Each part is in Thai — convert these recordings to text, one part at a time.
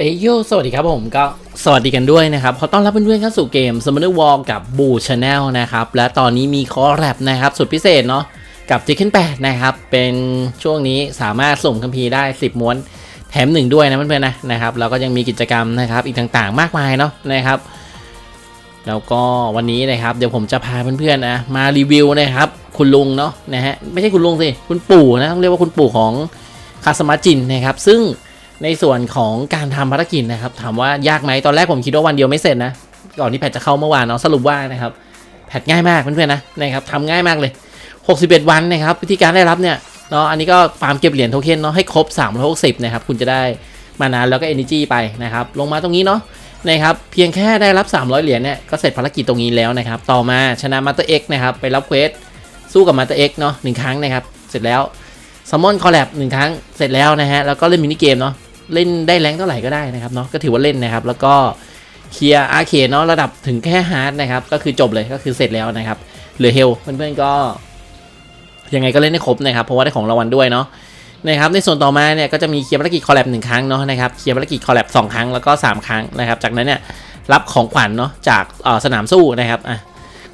เอยโยสวัสดีครับผมก็สวัสดีกันด้วยนะครับ ขอต้อนรับเพื่อนๆเข้าสู่เกม s u m m o n e r War กับบูชาแนลนะครับ และตอนนี้มีคอร์แรปนะครับ สุดพิเศษเนาะกับ t ิ k เ e n 8นะครับ เป็นช่วงนี้สามารถส่งคัมภีร์ได้ 10 ม้วนแถมหนึ่งด้วยนะเพื่อนๆนะนะครับแล้วก็ยังมีกิจกรรมนะครับอีกต่างๆ มากมายเนาะนะครับ แล้วก็วันนี้นะครับ เดี๋ยวผมจะพาเพื่อนๆนะมารีวิวนะครับ คุณลุงเนาะนะฮะไม่ใช่คุณลุงสิคุณปู่นะต้องเรียกว่าคุณปู่ของคาสมาจินนะครับ ซึ่ง ในส่วนของการทำภารกิจนะครับ ถามว่ายากไหมตอนแรกผมคิดว่าวันเดียวไม่เสร็จนะ ก่อนที่แพทจะเข้าเมื่อวานเนาะสรุปว่านะครับแพทง่ายมากเพื่อนๆนะนะครับทำง่ายมากเลย 61 วันนะครับวิธีการได้รับเนี่ยเนาะอันนี้ก็ฟาร์มเก็บเหรียญโทเค็นเนาะให้ครบ 360นะครับคุณจะได้มานานแล้วก็ Energy ไปนะครับลงมาตรงนี้เนาะนะครับเพียงแค่ได้รับ 300 เหรียญเนี่ยก็เสร็จภารกิจตรงนี้แล้วนะครับต่อมาชนะมาเตอร์เอ็กนะครับไปรับเควสสู้กับมาเตอร์เอ็กเนาะหนึ่งครั้งนะครับเสร็จแล้วซัมมอนคอลแลบหนึ่งครั้งเสร็จแล้วนะฮะแล้วก็เล่นมินิเกมเนาะ เล่นได้แรงเท่าไหร่ก็ได้นะครับเนาะก็ถือว่าเล่นนะครับ แล้วก็เคลียร์อาเคเนาะระดับถึงแค่ฮาร์ดนะครับก็คือจบเลยก็คือเสร็จแล้วนะครับเหลือเฮลเพื่อนๆก็ยังไงก็เล่นได้ครบนะครับเพราะว่าได้ของรางวัลด้วยเนาะนะครับในส่วนต่อมาเนี่ยก็จะมีเคลียร์ภารกิจคอลแลบหนึ่งครั้งเนาะนะครับเคลียร์ภารกิจคอลแลบสองครั้งแล้วก็สามครั้งนะครับ จากนั้นเนี่ยรับของขวัญเนาะจากสนามสู้นะครับอะ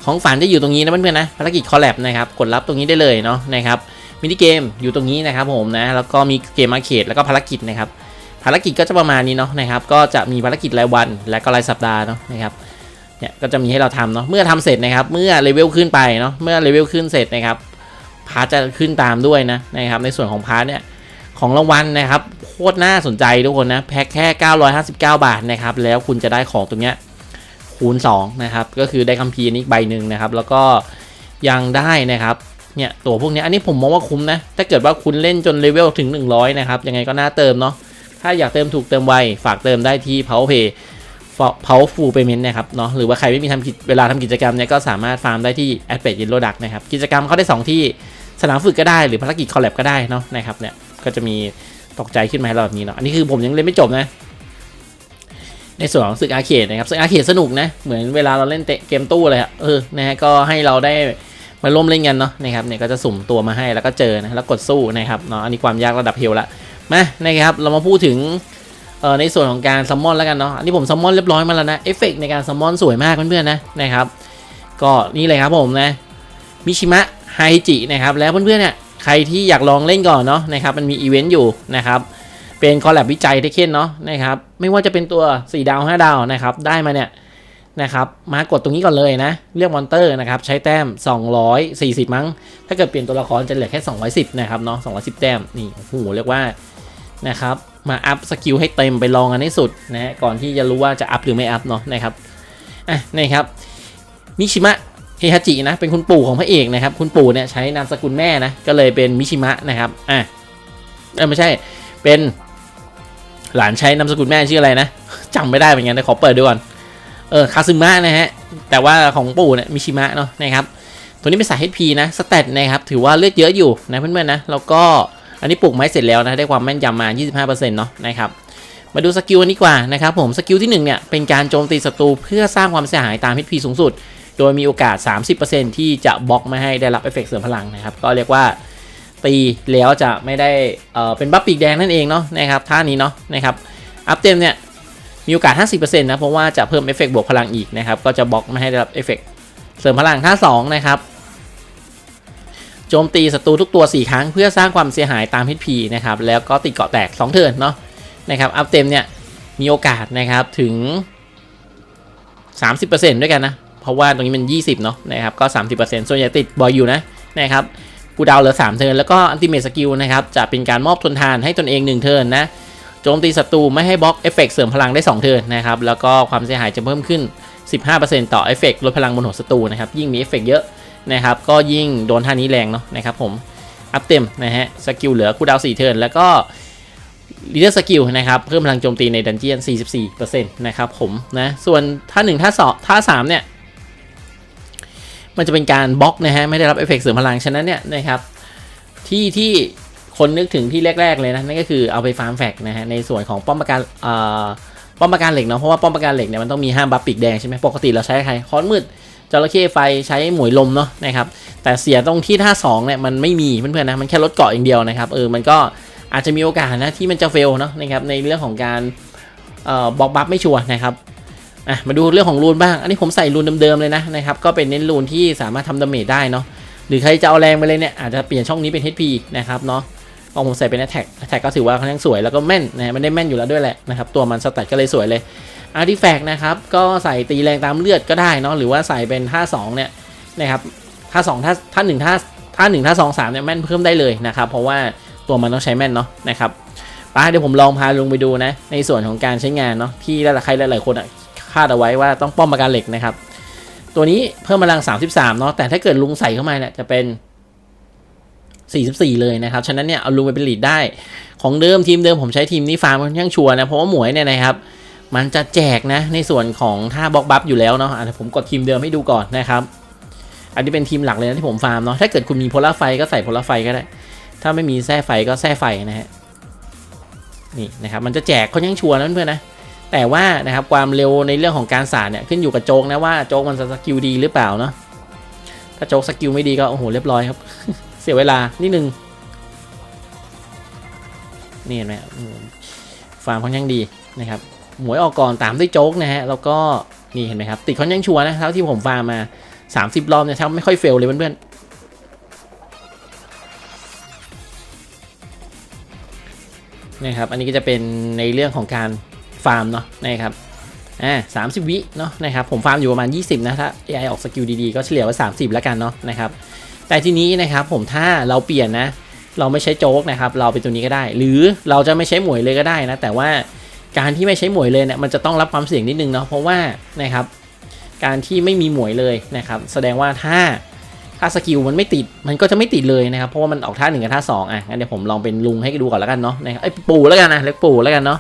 ของฝันจะอยู่ตรงนี้นะเพื่อนๆนะภารกิจคอลแลบนะครับกดรับตรงนี้ได้เลยเนาะนะครับมินิเกมอยู่ตรงนี้นะครับผมนะแล้วก็มีเกมอาร์เคดแล้วก็ภารกิจนะครับ ภารกิจก็จะประมาณนี้เนาะนะครับ ก็จะมีภารกิจรายวันและก็รายสัปดาห์เนาะนะครับเนี่ยก็จะมีให้เราทำเนาะเมื่อทำเสร็จนะครับ เมื่อเลเวลขึ้นไปเนาะเมื่อเลเวลขึ้นเสร็จนะครับพาร์ทจะขึ้นตามด้วยนะนะครับ ในส่วนของพาร์ทเนี่ยของรางวัลนะครับโคตรน่าสนใจทุกคนนะแพ็คแค่ 959 บาทนะครับ แล้วคุณจะได้ของตรงเนี้ยคูณ2นะครับก็คือได้คัมภีร์นี้ใบหนึ่งนะครับ แล้วก็ยังได้นะครับเนี่ยตัวพวกนี้อันนี้ผมมองว่าคุ้มนะถ้าเกิดว่าคุณเล่นจนเลเวลถึง 100 นะครับยังไงก็น่าเติมเนาะ ถ้าอยากเติมถูกเติมไว ฝากเติมได้ที่ Powerpay Powerful Payment นะครับเนาะหรือว่าใครไม่มีทำกิจเวลาทำกิจกรรมเนี่ยก็สามารถฟาร์มได้ที่ a d p a d Yellow Duck นะครับกิจกรรมเขาได้ 2 ที่สนามฝึกก็ได้หรือภารกิจคอลแลบก็ได้เนาะนะครับเนี่ยก็จะมีตกใจขึ้นมาให้เราแบบนี้เนาะอันนี้คือผมยังเล่นไม่จบนะในส่วนของศึกอาเคดนะครับศึกอาเคดสนุกนะเหมือนเวลาเราเล่นเตะเกมตู้เลยอะเออนะฮะก็ให้เราได้มาร่วมเล่นกันเนาะนะครับเนี่ยก็จะสุ่มตัวมาให้แล้วก็เจอนะแล้วกดสู้นะครับเนาะอันนี้ความยากระดับเฮลละ มานะครับเรามาพูดถึงในส่วนของการซัมมอนแล้วกันเนาะอันนี้ผมซัมมอนเรียบร้อยมาแล้วนะเอฟเฟกในการซัมมอนสวยมากเพื่อนๆนะนะครับก็นี่เลยครับผมนะมิชิมะไฮจินะครับแล้วเพื่อนๆเนี่ยใครที่อยากลองเล่นก่อนเนาะนะครับมันมีอีเวนต์อยู่นะครับเป็นคอลแลบวิจัยเทคเคนเนาะนะครับไม่ว่าจะเป็นตัว 4 ดาว 5 ดาวนะครับได้มาเนี่ยนะครับมากดตรงนี้ก่อนเลยนะ เลือกมอนเตอร์นะครับใช้แต้ม 240 มั้ง ถ้าเกิดเปลี่ยนตัวละครจะเหลือแค่ 210 นะครับเนาะ210 แต้มนี่โอ้โหเรียกว่า นะครับมาอัพสกิลให้เต็มไปลองกันให้สุดนะก่อนที่จะรู้ว่าจะอัพหรือไม่อัพเนาะนะครับอะนี่ครับมิชิมะเฮฮาจินะเป็นคุณปู่ของพระเอกนะครับ คุณปู่เนี่ยใช้นามสกุลแม่นะก็เลยเป็นมิชิมะนะครับอะเออไม่ใช่เป็นหลานใช้นามสกุลแม่ชื่ออะไรนะจำไม่ได้เหมือนกันนะขอเปิดดูก่อนเออคาซึมะนะฮะแต่ว่าของปู่เนี่ยมิชิมะเนาะนะครับตัวนี้เป็นสาย HP นะสเตตนะครับถือว่าเลือดเยอะอยู่นะเพื่อนๆนะแล้วก็ อันนี้ปลูกไม้เสร็จแล้วนะได้ความแม่นยำมา 25%เนาะนะครับมาดูสกิลอันนี้กว่านะครับผมสกิลที่1เนี่ยเป็นการโจมตีศัตรูเพื่อสร้างความเสียหายตาม HP สูงสุด โดยมีโอกาส 30%ที่จะบล็อกไม่ให้ได้รับเอฟเฟกต์เสริมพลังนะครับก็เรียกว่าตีแล้วจะไม่ได้เอ่อเป็นบัฟปีกแดงนั่นเองเนาะนะครับท่านี้เนาะนะครับอัพเต็มเนี่ยมีโอกาส 50%นะเพราะว่าจะเพิ่มเอฟเฟกต์บวกพลังอีกนะครับก็จะบล็อกไม่ให้ได้รับเอฟเฟกต์เสริมพลังท่า2นะครับ โจมตีศัตรูทุกตัว 4 ครั้ง เพื่อสร้างความเสียหายตาม HP นะครับแล้วก็ติดเกาะแตก 2 เทิร์นเนาะนะครับอัพเต็มเนี่ยมีโอกาสนะครับถึง 30%ด้วยกันนะ เพราะว่าตรงนี้มัน 20 เนาะนะครับก็ 30%ส่วนใหญ่ติดบอยอยู่นะนะครับกูดาวเหลือ 3 เทิร์นแล้วก็อันติเม e สกิลนะครับจะเป็นการมอบทนทานให้ตนเอง 1 เทิร์นนะโจมตีศัตรูไม่ให้บล็อกเอฟเฟกเสริมพลังได้ 2 เทิร์นนะครับแล้วก็ความเสียหายจะเพิ่มขึ้น 15%ต่อเอฟเฟกลดพลังบนหัวศัตรูนะครับยิ่งมีเอฟเฟกเยอะ นะครับ ก็ยิ่งโดนท่านี้แรงเนาะนะครับผม อัพเต็มนะฮะ สกิลเหลือคูลดาวน์4เทิร์น แล้วก็ลีดเดอร์สกิลนะครับ เพิ่มพลังโจมตีในดันเจียน 44%นะครับผมนะ ส่วนท่า1ท่า2ท่า3เนี่ย มันจะเป็นการบล็อกนะฮะ ไม่ได้รับเอฟเฟกต์เสริมพลัง ฉะนั้นเนี่ยนะครับ ที่ที่คนนึกถึงที่แรก ๆ เลยนะ นั่นก็คือเอาไปฟาร์มแฟกนะฮะ ในส่วนของป้อมปราการป้อมปราการเหล็กเนาะ เพราะว่าป้อมปราการเหล็กเนี่ยมันต้องมีห้ามบัฟปีกแดงใช่ไหมปกติเราใช้ใครค้อนมืด จระเข้ไฟใช้หมวยลมเนาะนะครับแต่เสียตรงที่ท่า2เนี่ยมันไม่มีเพื่อนๆนะมันแค่ลดเกาะอย่างเดียวนะครับเออมันก็อาจจะมีโอกาสนะที่มันจะเฟลเนาะนะครับในเรื่องของการเอ่อบล็อกบัฟไม่ชัวร์นะครับอะมาดูเรื่องของรูนบ้าง อันนี้ผมใส่รูนเดิมๆเลยนะนะครับก็เป็นเน้นรูนที่สามารถทำดาเมจได้เนาะหรือใครจะเอาแรงไปเลยเนี่ยอาจจะเปลี่ยนช่องนี้เป็น HP นะครับเนาะ เอผมใส่เป็น attack attack ก็ถือว่าค่อนข้างสวยแล้วก็แม่นนะมันได้แม่นอยู่แล้วด้วยแหละนะครับตัวมันสแตทก็เลยสวยเลยอาร์ติแฟกต์นะครับก็ใส่ตีแรงตามเลือดก็ได้เนาะหรือว่าใส่เป็นท่า2เนี่ยนะครับท่า2ท่าท่า1ท่าท่า1ท่า2 3เนี่ยแม่นเพิ่มได้เลยนะครับเพราะว่าตัวมันต้องใช้แม่นเนาะนะครับป้าเดี๋ยวผมลองพาลงไปดูนะในส่วนของการใช้งานเนาะที่หลายๆใครหลายๆคนอะคาดเอาไว้ว่าต้องป้อมปราการเหล็กนะครับตัวนี้เพิ่มพลัง 33 เนาะแต่ถ้าเกิดลุงใส่เข้ามาเนี่ยจะเป็น 44 เลยนะครับ ฉะนั้นเนี่ยเอาลุงไปเป็นลีดได้ ของเดิมทีมเดิมผมใช้ทีมนี้ฟาร์มค่อนข้างชัวร์นะ เพราะว่าหมวยเนี่ยนะครับ มันจะแจกนะในส่วนของท่าบล็อกบัฟอยู่แล้วเนาะอะเดี๋ยวผมกดทีมเดิมให้ดูก่อนนะครับ อันนี้เป็นทีมหลักเลยนะที่ผมฟาร์มเนาะ ถ้าเกิดคุณมีโพลาไฟก็ใส่โพลาไฟก็ได้ ถ้าไม่มีแส้ไฟก็แส้ไฟนะฮะ นี่นะครับ มันจะแจกค่อนข้างชัวร์นะเพื่อนๆนะ แต่ว่านะครับความเร็วในเรื่องของการสาดเนี่ยขึ้นอยู่กับโจกนะว่าโจกมันสกิลดีหรือเปล่าเนาะ ถ้าโจกสกิลไม่ดีก็โอ้โหเรียบร้อยครับ สียเวลา นิดนึง นี่เห็นไหมฟาร์มค่อนข้างดีนะครับ หมวยออกก่อนตามด้วยโจ๊กนะฮะ แล้วก็นี่เห็นไหมครับ ติดค่อนข้างชัวร์นะเท่าที่ผมฟาร์มมา 30 รอบเนี่ยแทบไม่ค่อยเฟลเลยเพื่อนๆนะครับ อันนี้ก็จะเป็นในเรื่องของการฟาร์มเนาะนะครับอ่าสามสิบวิเนาะนะครับ ผมฟาร์มอยู่ประมาณ 20 นะ ถ้า AI ออกสกิลดีๆ ก็เฉลี่ยว่า 30 แล้วกันเนาะนะครับ แต่ทีนี้นะครับผมถ้าเราเปลี่ยนนะ เราไม่ใช้โจ๊กนะครับ เราเป็นตัวนี้ก็ได้ หรือเราจะไม่ใช้หมวยเลยก็ได้นะ แต่ว่าการที่ไม่ใช้หมวยเลยเนี่ยมันจะต้องรับความเสี่ยงนิดนึงเนาะเพราะว่านะครับ การที่ไม่มีหมวยเลยนะครับ แสดงว่าถ้าถ้าสกิลมันไม่ติดมันก็จะไม่ติดเลยนะครับ เพราะว่ามันออกท่าหนึ่งกับท่าสองอะงั้นเดี๋ยวผมลองเป็นลุงให้ดูก่อนแล้วกันเนาะนะครับไอ้ปู่แล้วกันนะเล็กปู่แล้วกันเนาะ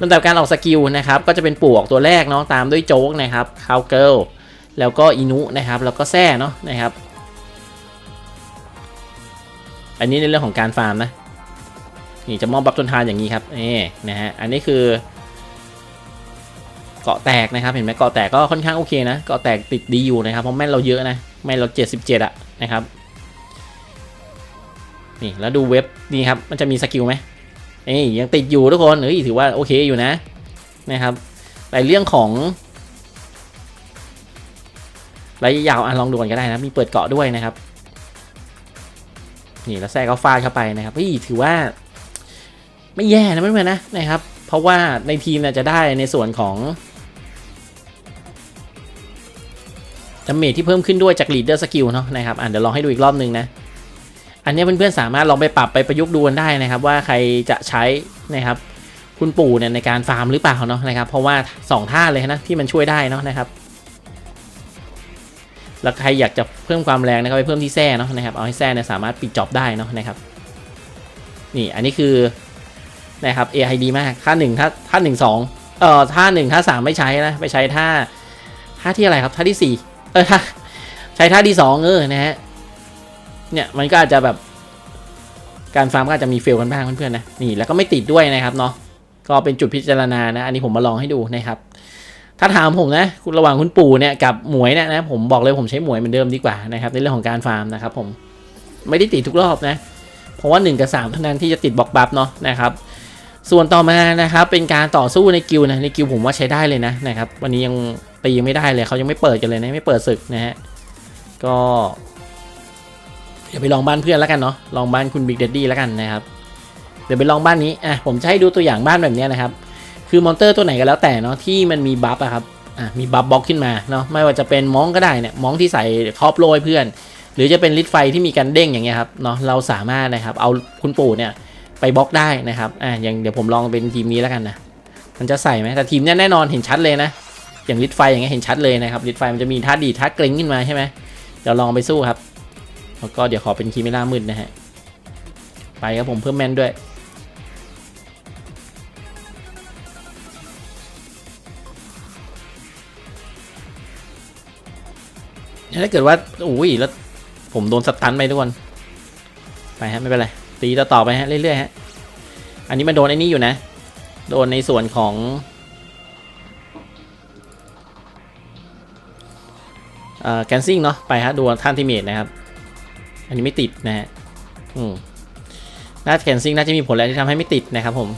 ลำดับการออกสกิลนะครับ ก็จะเป็นปู่ออกตัวแรกเนาะตามด้วยโจ๊กนะครับคาวเกิลแล้วก็อินุนะครับ แล้วก็แซ่เนาะนะครับ อันนี้ในเรื่องของการฟาร์มนะนี่จะมอบบัฟทนทานอย่างนี้ครับนี่นะฮะอันนี้คือเกาะแตกนะครับเห็นไหมเกาะแตกก็ค่อนข้างโอเคนะเกาะแตกติดดีอยู่นะครับเพราะแม่นเราเยอะนะแม่นเรา77อะนะครับนี่แล้วดูเว็บนี่ครับมันจะมีสกิลไหมเอ้ยยังติดอยู่ทุกคนเฮ้ยถือว่าโอเคอยู่นะนะครับแต่เรื่องของระยะยาวอะลองดูกันก็ได้นะมีเปิดเกาะด้วยนะครับ นี่แล้วแทรกเขาฟาดเข้าไปนะครับพี่ถือว่า ไม่แย่นะเพื่อนๆนะนะครับ เพราะว่าในทีมเนี่ยจะได้ในส่วนของดาเมจที่เพิ่มขึ้นด้วยจาก leader skill เนาะนะครับอะเดี๋ยวลองให้ดูอีกรอบนึงนะ อันนี้เพื่อนๆสามารถลองไปปรับไปประยุกต์ดูกันได้นะครับ ว่าใครจะใช้นะครับ คุณปู่เนี่ยในการฟาร์มหรือเปล่าเนาะนะครับ เพราะว่าสองท่าเลยนะที่มันช่วยได้เนาะนะครับ แล้วใครอยากจะเพิ่มความแรงนะครับไปเพิ่มที่แส้เนาะนะครับเอาให้แส้เนี่ยสามารถปิดจ็อบได้เนาะนะครับนี่อันนี้คือนะครับ AI ดีมากท่าหนึ่งท่าท่าหนึ่งสองเอ่อท่าหนึ่งท่าสามไม่ใช้นะไปใช้ท่าท่าที่อะไรครับท่าที่สี่เออท่าใช้ท่าที่สองเออนะฮะเนี่ยมันก็อาจจะแบบการฟาร์มก็อาจจะมีเฟลกันบ้างเพื่อนๆนะนี่แล้วก็ไม่ติดด้วยนะครับเนาะก็เป็นจุดพิจารณานะ อันนี้ผมมาลองให้ดูนะครับ ถ้าถามผมนะคุณระหว่างคุณปู่เนี่ยกับหมวยเนี่ยนะผมบอกเลยผมใช้หมวยเหมือนเดิมดีกว่านะครับในเรื่องของการฟาร์มนะครับผมไม่ได้ติดทุกรอบนะ เพราะว่า 1 กับ 3 เท่านั้นที่จะติดบล็อกบัฟเนาะนะครับส่วนต่อมานะครับเป็นการต่อสู้ในกิลด์นะในกิลด์ผมว่าใช้ได้เลยนะนะครับวันนี้ยังตียังไม่ได้เลยเขายังไม่เปิดกันเลยนะไม่เปิดศึกนะฮะก็เดี๋ยวไปลองบ้านเพื่อนแล้วกันเนาะลองบ้านคุณบิ๊กเดดดี้แล้วกันนะครับเดี๋ยวไปลองบ้านนี้อะผมจะให้ดูตัวอย่างบ้านแบบนี้นะครับ คือมอนเตอร์ตัวไหนก็แล้วแต่เนาะที่มันมีบัฟอะครับอะมีบัฟบล็อกขึ้นมาเนาะไม่ว่าจะเป็นมองก็ได้เนี่ยมองที่ใส่ครอบโรยเพื่อน หรือจะเป็นลิดไฟที่มีการเด้งอย่างเงี้ยครับเนาะเราสามารถนะครับเอาคุณปู่เนี่ยไปบล็อกได้นะครับอะอย่างเดี๋ยวผมลองเป็นทีมนี้แล้วกันนะมันจะใส่ไหมแต่ทีมนี้แน่นอนเห็นชัดเลยนะอย่างลิดไฟอย่างเงี้ยเห็นชัดเลยนะครับลิดไฟมันจะมีท่าดีท่าเกร็งขึ้นมาใช่ไหมเดี๋ยวลองไปสู้ครับแล้วก็เดี๋ยวขอเป็นคีเมล่ามืดนะฮะไปครับผมเพิ่มแมนด้วย ถ้าเกิดว่าอุ้ยแล้วผมโดนสตันไปทุกคนไปฮะไม่เป็นไรตีต่อต่อไปฮะเรื่อยๆฮะอันนี้มันโดนไอ้นี่อยู่นะ โดนในส่วนของ เอ่อแกนซิ่งเนาะไปฮะดูท่านที่เมดนะครับ อันนี้ไม่ติดนะฮะอืมน่าแกนซิ่งน่าจะมีผลอะไรที่ทำให้ไม่ติดนะครับผม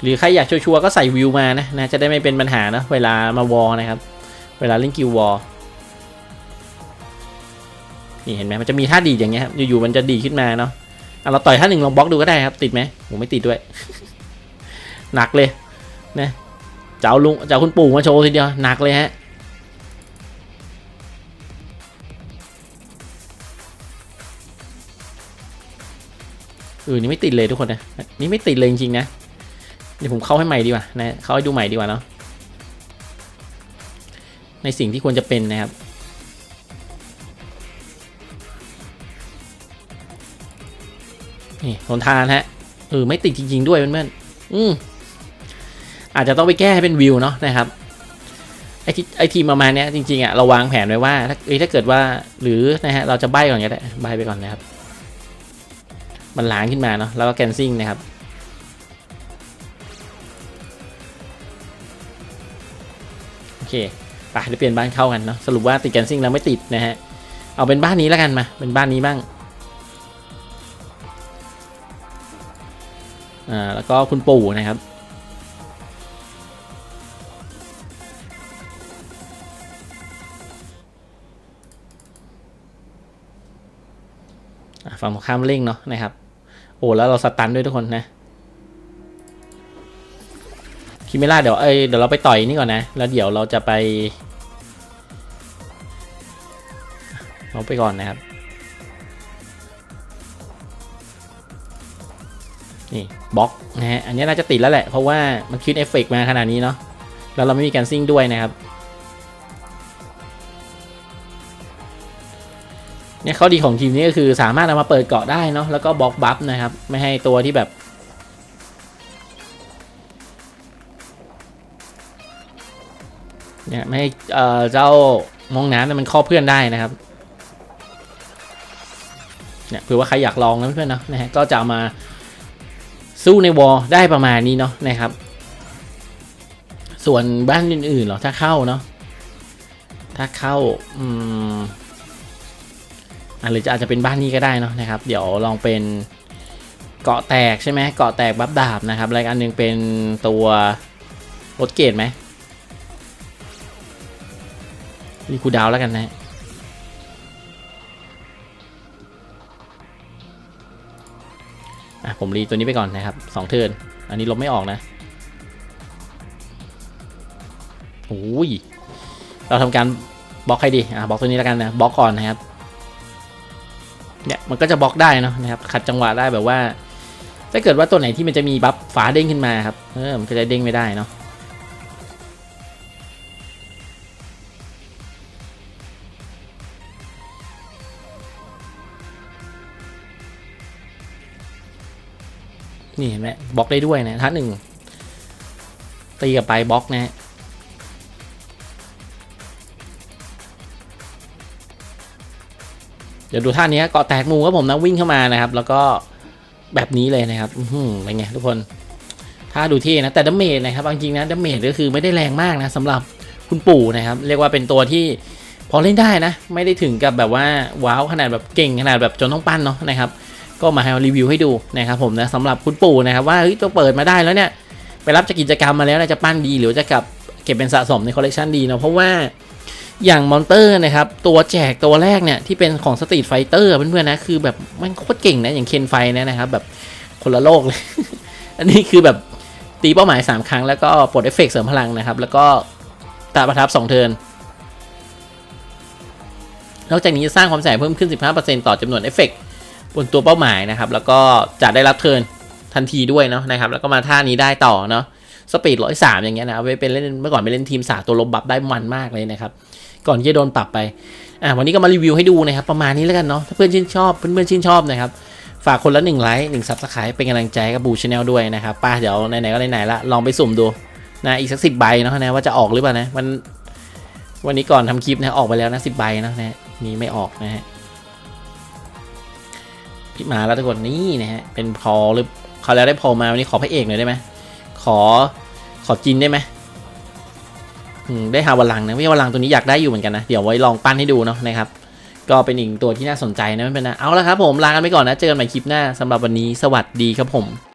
หรือใครอยากชัวร์ก็ใส่วิวมานะนะจะได้ไม่เป็นปัญหานะเวลามาวอลนะครับ เวลาเล่นกิววอลนี่เห็นไหมมันจะมีท่าดีดอย่างเงี้ยครับอยู่ๆมันจะดีขึ้นมาเนาะอะเราต่อยท่าหนึ่งลองบล็อกดูก็ได้ครับติดไหมผมไม่ติดด้วย หนักเลยนะจะเอาลุงจะเอาคุณปู่มาโชว์ทีเดียวหนักเลยฮะเออนี่ไม่ติดเลยทุกคนนะนี่ไม่ติดเลยจริงๆนะเดี๋ยวผมเข้าให้ใหม่ดีกว่านะเข้าให้ดูใหม่ดีกว่าเนาะ ในสิ่งที่ควรจะเป็นนะครับ นี่ทนทานฮะเออไม่ติดจริง ๆ ด้วยเพื่อนๆอืมอาจจะต้องไปแก้ให้เป็นวิวเนาะนะครับไอที่ไอทีมประมาณเนี้ยจริงๆอะเราวางแผนไว้ว่าถ้าเอ้ถ้าเกิดว่าหรือนะฮะเราจะใบก่อนก็ได้ใบไปก่อนนะครับ มันล้างขึ้นมาเนาะแล้วก็แกนซิ่งนะครับโอเค ไปเดี๋ยวเปลี่ยนบ้านเข้ากันเนาะสรุปว่าติดแกนซิ่งแล้วไม่ติดนะฮะเอาเป็นบ้านนี้แล้วกันมาเป็นบ้านนี้บ้างอ่าแล้วก็คุณปู่นะครับอะฝั่งตรงข้ามเร่งเนาะนะครับ โอ้แล้วเราสตันด้วยทุกคนนะ คิเมล่าเดี๋ยวเอ้ยเดี๋ยวเราไปต่อยนี่ก่อนนะ แล้วเดี๋ยวเราจะไป เราไปก่อนนะครับ นี่บล็อกนะฮะ อันนี้น่าจะติดแล้วแหละ เพราะว่ามันคิดเอฟเฟกต์มาขนาดนี้เนาะ แล้วเราไม่มีการซิ่งด้วยนะครับ เนี่ยข้อดีของทีมนี้ก็คือสามารถเอามาเปิดเกาะได้เนาะ แล้วก็บล็อกบัฟนะครับ ไม่ให้ตัวที่แบบ เนี่ยไม่ให้เจ้ามองน้ำเนี่ยมันครอบเพื่อนได้นะครับเนี่ยเผื่อว่าใครอยากลองนะเพื่อนๆเนาะนะฮะก็จะามาสู้ในวอลได้ประมาณนี้เนาะนะครับ ส่วนบ้านอื่นๆหรอถ้าเข้าเนาะถ้าเข้าอืมอะหรือจะอาจจะเป็นบ้านนี้ก็ได้เนาะนะครับ เดี๋ยวลองเป็นเกาะแตกใช่ไหมเกาะแตกบัฟดาบนะครับรายการหนึ่งเป็นตัวรถเกตไหม รีคูดาวแล้วกันนะอะผมรีตัวนี้ไปก่อนนะครับสองเทิร์นอันนี้ลบไม่ออกนะโอ้ยเราทำการบล็อกให้ดีอะบล็อกตัวนี้แล้วกันนะบล็อกก่อนนะครับเนี่ยมันก็จะบล็อกได้เนะนะครับขัดจังหวะได้แบบว่า ถ้าเกิดว่าตัวไหนที่มันจะมีบัฟฝาเด้งขึ้นมาครับเออมันก็จะเด้งไม่ได้เนาะ นี่เห็นไหมบล็อกได้ด้วยนะท่าหนึ่งตีกับไปบล็อกนะฮะเดี๋ยวดูท่านี้เกาะแตกมูครับผมนะวิ่งเข้ามานะครับ แล้วก็แบบนี้เลยนะครับอือหือเป็นไงทุกคน ถ้าดูที่นะแต่ดัมเมจนะครับจริงๆนะดัมเมจก็คือไม่ได้แรงมากนะสำหรับคุณปู่นะครับ เรียกว่าเป็นตัวที่พอเล่นได้นะ ไม่ได้ถึงกับแบบว่าว้าวขนาดแบบเก่งขนาดแบบจนต้องปั้นเนาะนะครับ ก็มาให้รีวิวให้ดูนะครับผมนะสำหรับคุณปู่นะครับว่าเฮ้ยตัวเปิดมาได้แล้วเนี่ยไปรับจากกิจกรรมมาแล้วจะปั้นดีหรือจะกลับเก็บเป็นสะสมในคอลเลกชันดีเนาะเพราะว่าอย่างมอนเตอร์นะครับ ตัวแจกตัวแรกเนี่ย ที่เป็นของสตรีทไฟเตอร์เพื่อนๆนะ คือแบบมันโคตรเก่งนะ อย่างเคนไฟนี่ยนะครับ แบบคนละโลกเลย อันนี้คือแบบตีเป้าหมาย 3 ครั้งแล้วก็ปลดเอฟเฟกต์เสริมพลังนะครับ แล้วก็ตาประทับ 2 เทิร์นนอกจากนี้จะสร้างความเสียเพิ่มขึ้น 15%ต่อจำนวนเอฟเฟกต์ บนตัวเป้าหมายนะครับ แล้วก็จะได้รับเทิร์นทันทีด้วยเนาะนะครับ แล้วก็มาท่านี้ได้ต่อเนาะสปีดร้อยสามอย่างเงี้ยนะเอาไปเป็นเล่นเมื่อก่อนไปเล่นทีมสาตัวลบบัฟได้มันมากเลยนะครับ ก่อนที่จะโดนปรับไปอะวันนี้ก็มารีวิวให้ดูนะครับ ประมาณนี้แล้วกันเนาะถ้าเพื่อนชื่นชอบเพื่อนๆชื่นชอบนะครับฝากคนละหนึ่งไลค์หนึ่งซับสไครป์เป็นกำลังใจกับบูชาแนลด้วยนะครับป้าเดี๋ยวไหนๆก็ไหนๆละลองไปสุ่มดูนะอีกสักสิบใบเนาะนะว่าจะออกหรือเปล่านะมันวันนี้ก่อนทำคลิปนะออกไปแล้วนะสิบใบนะนะนี่ไม่ออกนะฮะ พี่มาแล้วทุกคนนี่นะฮะเป็นพอหรือเขาแล้วได้พอมาวันนี้ขอพระเอกหน่อยได้ไหมขอขอจินได้ไหมได้ฮาวาลังนะวิฮาวาลังตัวนี้อยากได้อยู่เหมือนกันนะเดี๋ยวไว้ลองปั้นให้ดูเนาะนะครับก็เป็นอีกตัวที่น่าสนใจนะไม่เป็นนะเอาละครับผมลากันไปก่อนนะเจอกันใหม่คลิปหน้าสำหรับวันนี้สวัสดีครับผม